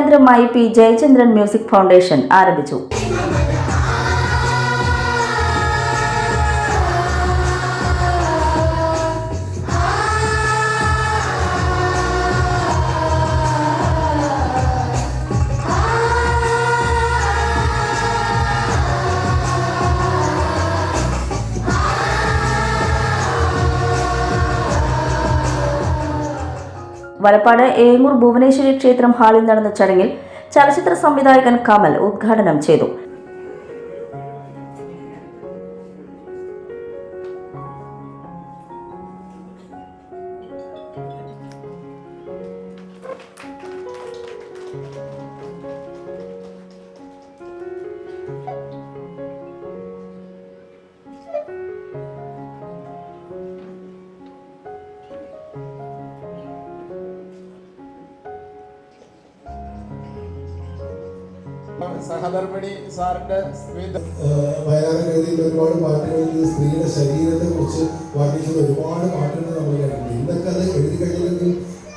കേന്ദ്രമായി P Jayachandran music foundation ആരംഭിച്ചു. വലപ്പാട് ഏങ്ങൂർ ഭുവനേശ്വരി ക്ഷേത്രം ഹാളിൽ നടന്ന ചടങ്ങിൽ ചലച്ചിത്ര സംവിധായകൻ കമൽ ഉദ്ഘാടനം ചെയ്തു സഹധർമ്മിണി സാറിന്റെ വയനാട് രീതിയിൽ ഒരുപാട് പാട്ടുകളിൽ സ്ത്രീയുടെ ശരീരത്തെ കുറിച്ച് വർണിക്കുന്ന ഒരുപാട് പാട്ടുകൾ നമ്മൾ കേട്ടിട്ടുണ്ട്. ഇന്നൊക്കെ അത് എഴുതി കഴിഞ്ഞില്ലെങ്കിൽ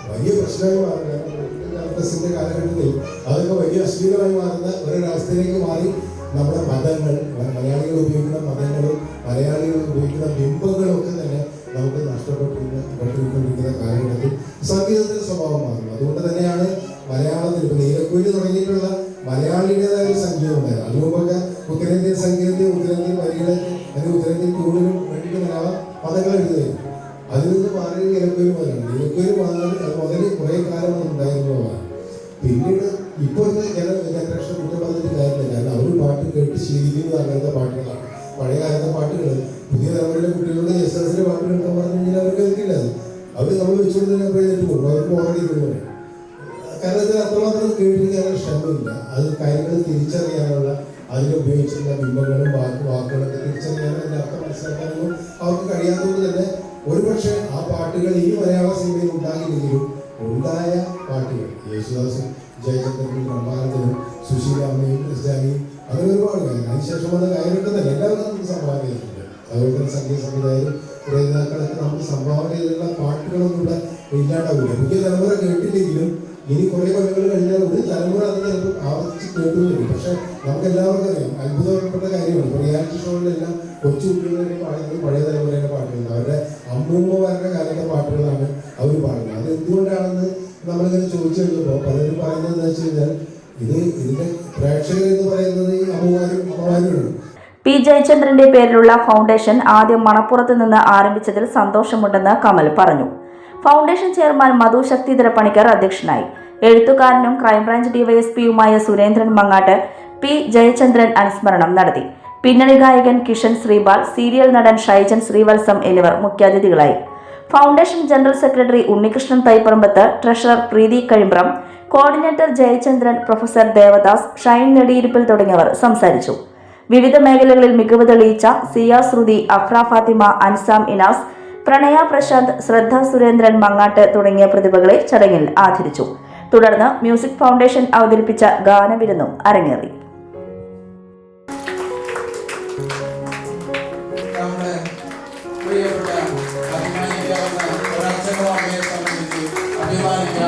വലിയ പ്രശ്നമായി ക്യാമ്പസിന്റെ കാലഘട്ടത്തിൽ അതൊക്കെ വലിയ അശ്ലീലമായി മാറുന്ന ഒരവസ്ഥയിലേക്ക് മാറി നമ്മുടെ മതങ്ങൾ മലയാളികൾ ഉപയോഗിക്കുന്ന മതങ്ങളും മലയാളികൾ ഉപയോഗിക്കുന്ന ബിംബങ്ങളും ഒക്കെ തന്നെ നമുക്ക് നഷ്ടപ്പെട്ടിരിക്കുന്ന പെട്ടിരിക്കൊണ്ടിരിക്കുന്ന കാലഘട്ടത്തിൽ സംഗീതത്തിന്റെ സ്വഭാവം മാറുന്നു. അതുകൊണ്ട് തന്നെയാണ് മലയാളത്തിൽ ഇപ്പൊ നീലക്കുയിൽ തുടങ്ങിയിട്ടുള്ള മലയാളിയുടേതായ പദങ്ങൾ എഴുതുകയായിരുന്നു അതിൽ നിന്ന് മാറി മുതലാണ് നിലക്കൊരു മുതൽ അത് വളരെ കുറേ കാലം ഉണ്ടായിരുന്നതാണ് പിന്നീട് ഇപ്പോഴത്തെ ജന ജനറേഷൻ കുറ്റം പറഞ്ഞിട്ട് കാര്യമില്ല. കാരണം അവർ പാട്ട് കേട്ട് ശീലിക്കുന്നത് അങ്ങനത്തെ പാട്ടുകളാണ്. പഴയ കാലത്തെ പാട്ടുകൾ പുതിയ തലമുറയിലെ കുട്ടികളുടെ എസ് എസ് എസിലെ പാട്ട് കേൾക്കാൻ പറഞ്ഞു അവർ കേൾക്കില്ല അത്. അവർ നമ്മൾ വെച്ചുകൊണ്ട് തന്നെ എഴുന്നേറ്റ് പോകും. അവർക്ക് ഓൾറെഡി കാരണം ഇതിന് അത്രമാത്രം കേട്ടിരിക്കാനുള്ള ശ്രമമില്ല അത് കാര്യങ്ങൾ തിരിച്ചറിയാനുള്ള അതിൽ ഉപയോഗിച്ചിട്ടുള്ള ബിംബങ്ങളും വാക്ക് വാക്കുകളൊക്കെ തിരിച്ചറിയാനും അതിന്റെ അർത്ഥം മനസ്സിലാക്കാനൊന്നും അവർക്ക് കഴിയാത്തത് തന്നെ ഒരുപക്ഷെ ആ പാട്ടുകൾ ഈ മലയാള സിനിമയിൽ ഉണ്ടാകില്ലെങ്കിലും ഉണ്ടായ പാട്ടുകൾ. യേശുദാസും ജയചന്ദ്രനും ബ്രഹ്മാനന്ദനും സുശീലാമ്മയും ക്രിസ്ത്യാനിയും അങ്ങനെ ഒരുപാട് കാര്യങ്ങൾ അതിനുശേഷം വന്ന തന്നെ. എല്ലാവരും നമുക്ക് സംഭാവന ചെയ്തിട്ടുണ്ട്. അതുപോലെ തന്നെ സംഗീത സംവിധായകരും രചയിതാക്കളൊക്കെ നമുക്ക് സംഭാവന ചെയ്തിട്ടുള്ള പാട്ടുകളൊന്നും ഇവിടെ ഇല്ലാണ്ടാവില്ല. പുതിയ തലമുറ കേട്ടില്ലെങ്കിലും ഇനി കുറെ കൊല്ലങ്ങൾ കഴിഞ്ഞാൽ ഒരു തലമുറ അത് ആവർത്തിച്ച് കേട്ടുന്നില്ല പക്ഷെ നമുക്ക് എല്ലാവർക്കും അറിയാം. അത്ഭുതപ്പെട്ട കാര്യമാണ്. ഇപ്പോൾ റിയാലിറ്റി ഷോകളിലെല്ലാം കൊച്ചു കുട്ടികളുടെ പാടുന്നത് പഴയ തലമുറയുടെ പാട്ടുകൾ അവരുടെ അമ്മൂമ്മമാരുടെ കാലത്തെ പാട്ടുകളാണ് അവർ പാടുന്നത്. അത് എന്തുകൊണ്ടാണെന്ന് നമ്മളിങ്ങനെ ചോദിച്ചു കഴിഞ്ഞപ്പോൾ പലരും പറയുന്നത് എന്താ വെച്ച് കഴിഞ്ഞാൽ ഇത് ഇതിന്റെ പ്രേക്ഷകർ എന്ന് പറയുന്നത് അമ്മമാരും അമ്മമാരുമാണ് പി ജയചന്ദ്രന്റെ പേരിലുള്ള ഫൗണ്ടേഷൻ ആദ്യം മണപ്പുറത്ത് നിന്ന് ആരംഭിച്ചതിൽ സന്തോഷമുണ്ടെന്ന് കമൽ പറഞ്ഞു. ഫൗണ്ടേഷൻ ചെയർമാൻ മധു ശക്തിധര പണിക്കർ അധ്യക്ഷനായി. എഴുത്തുകാരനും ക്രൈംബ്രാഞ്ച് ഡിവൈഎസ്പിയുമായ സുരേന്ദ്രൻ മങ്ങാട്ട് പി ജയചന്ദ്രൻ അനുസ്മരണം നടത്തി. പിന്നണി ഗായകൻ കിഷൻ ശ്രീപാൽ സീരിയൽ നടൻ ഷൈജൻ ശ്രീവത്സം എന്നിവർ മുഖ്യാതിഥികളായി. Foundation general secretary Unnikrishnan Thaiparambath treasurer Preethi Kazhimbram coordinator Jayachandran professor Devadas Shine Nediyirippil തുടങ്ങിയവർ സംസാരിച്ചു. വിവിധ മേഖലകളിൽ മികവ് തെളിയിച്ച സിയ ശ്രുതി അഫ്ര ഫാത്തിമ അൻസാം ഇനാസ് പ്രണയ പ്രശാന്ത് ശ്രദ്ധ സുരേന്ദ്രൻ മങ്ങാട്ട് തുടങ്ങിയ പ്രതിഭകളെ ചടങ്ങിൽ ആദരിച്ചു. തുടർന്ന് മ്യൂസിക് ഫൗണ്ടേഷൻ അവതരിപ്പിച്ച ഗാനവിരുന്നും അരങ്ങേറി. చంద్రబాబు నాయుడు సంబంధించి అభిమానిగా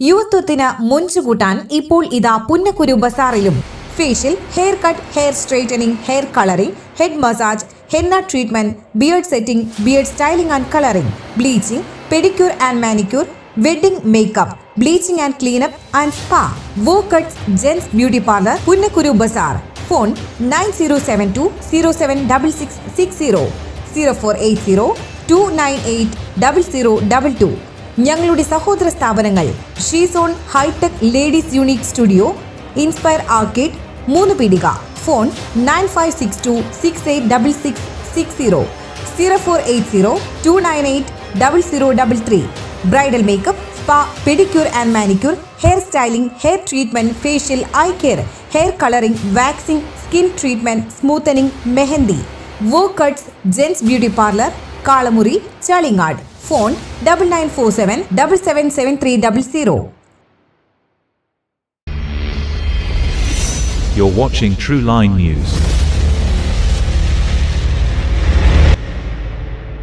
യുവത്വത്തിന് മുഞ്ചുകൂട്ടാൻ ഇപ്പോൾ ഇതാ പുന്നക്കുരു ബസാറിലും. Facial hair cut hair straightening hair colouring head massage henna treatment beard setting beard styling and colouring bleaching pedicure and manicure wedding makeup bleaching and cleanup and spa wow cuts gents beauty parlour Punnakkuru Bazar. Phone nine zero seven two zero seven double six six zero zero four eight zero two nine eight double zero double two. ഞങ്ങളുടെ സഹോദര സ്ഥാപനങ്ങൾ Shezone hitech ladies unique studio inspire arcade മൂന്ന് പീടിക. Phone nine five six two six eight double six six zero zero four eight zero two nine eight double zero double three bridal makeup spa pedicure and manicure hair styling hair treatment facial eye care hair colouring waxing skin treatment smoothening mehndi wow cuts gents beauty parlour Kalamuri Chalingad phone double nine four seven double seven seven three double zero You're watching True Line News.